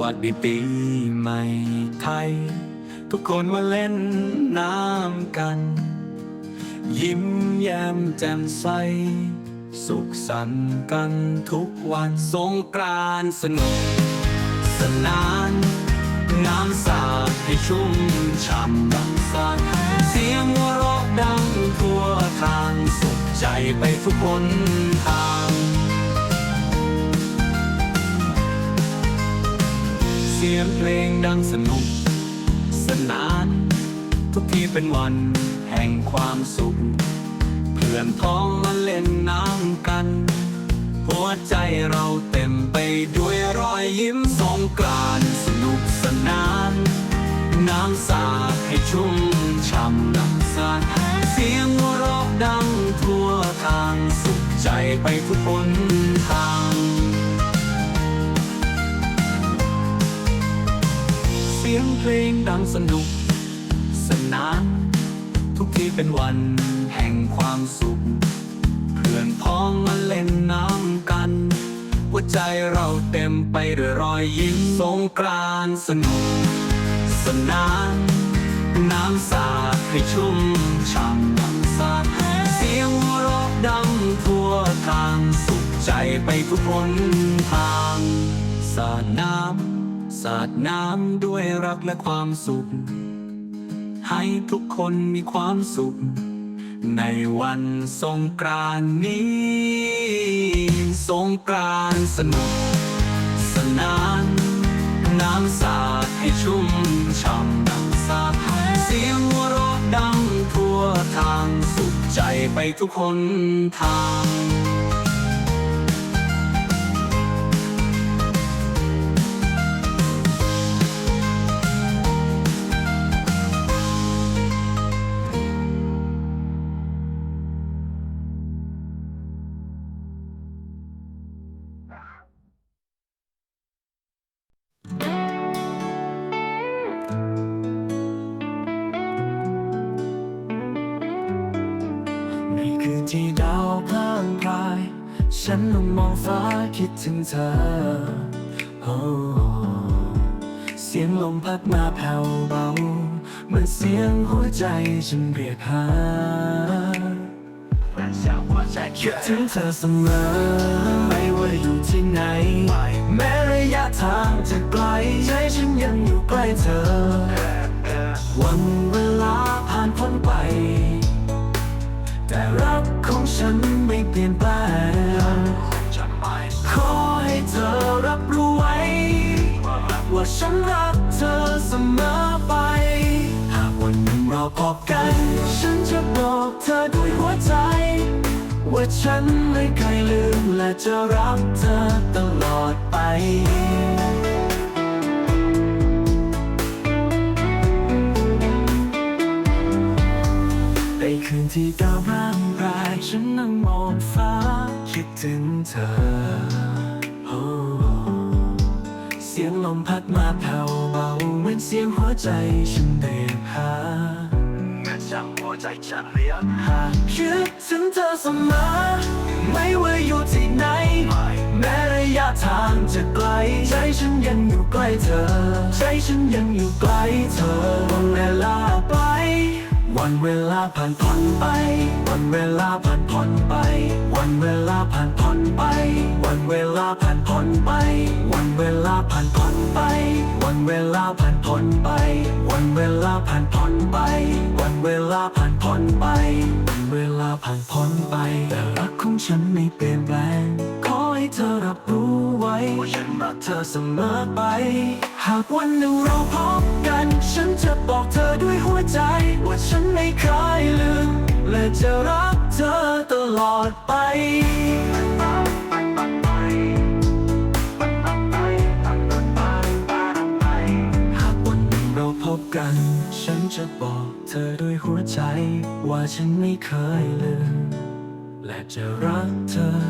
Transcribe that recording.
วัสดีปีใหม่ไทย ทุกคนมาเล่นน้ำกัน ยิ้มแย้มแจ่มใส สุขสันต์กันทุกวันสงกรานต์สนุก สนาน น้ำสาดให้ชุ่มฉ่ำบังสาดเสียงหัวเราะดังทั่วทางสุขใจไปทุกคนทาง สียงเพลงดังสนุก สนาน ทุกที่เป็นวันแห่งความสุข เพื่อนพ้องมาเล่นน้ำกัน หัวใจเราเต็มไปด้วยรอยยิ้มสงกรานสนุกสนาน น้ำสาดให้ชุ่มช่ำน้ำสาดเสียงหัวเราะดังทั่วทางสุขใจไปทุกคนทาง สียงเพลงดังสนุก สนาน ทุกที่เป็นวันแห่งความสุขเพื่อนพ้องมาเล่นน้ำกัน หัวใจเราเต็มไปด้วยรอยยิ้มสงกรานสนุก สนาน น้ำสาดให้ชุ่มช่ำน้ำสาดเสียงหัวเราะดังทั่วทางสุขใจไปทุกคนทางสาดน้ำ สาดน้ำด้วยรักและความสุข ให้ทุกคนมีความสุข ในวันสงกรานต์นี้ สงกรานต์สนุก สนาน น้ำสาดให้ชุ่มช่ำน้ำสาดเสียงหัวเราะดังทั่วทางสุขใจไปทุกคนทาง ฉันลงมองฟ้าคิดถึงเธอโอ้เสียงลมพัดมาแผ่วเบาเหมือนเสียงหัวใจฉันเรียกหาคิดถึงเธอเสมอ ไม่ว่าอยู่ที่ไหน แม้ระยะทางจะไกลใจฉันยังอยู่ใกล้เธอ วันเวลาผ่านพ้นไป แต่รักของฉันไม่เปลี่ยนแป ว่าฉันรักเธอเสมอไป หากวันหนึ่งเราพบกัน ฉันจะบอกเธอด้วยหัวใจ ว่าฉันไม่เคยลืมและจะรักเธอตลอดไปในคืนที่ดาวร่างรายฉันนั่งมองฟ้า คิดถึงเธอ สียงลมพัดมาแผ่วเบาเหมือนเสียงหัวใจฉันเรียกหาเมือนเสียงหัวใจฉันเรียกหาคิดถึงเธอเสมอไม่ว่าอยู่ที่ไหน แม้ระยะทางจะไกล ใจฉันยังอยู่ใกล้เธอ ใจฉันยังอยู่ใกล้เธอวันเวลาไป วันเวลาผ่านพ้นไป วันเวลาผ่านพ้นไป วันเวลาผ่านพ้นไป วันเวลาผ่านพ้นไป วันเวลาผ่านพ้นไป วันเวลาผ่านพ้นไป วันเวลาผ่านพ้นไป วันเวลาผ่านพ้นไป วันเวลาผ่านพ้นไป แต่รักของฉันไม่เปลี่ยนแปลง อให้เธอรับรู้ไว้ว่าฉันรักเธอเสมอไป หากวันหนึ่งเราพบกัน ฉันจะบอกเธอด้วยหัวใจ ว่าฉันไม่เคยลืม และจะรักเธอตลอดไปหากวันหนึ่งเราพบกัน ฉันจะบอกเธอด้วยหัวใจ ว่าฉันไม่เคยลืม และจะรักเธอ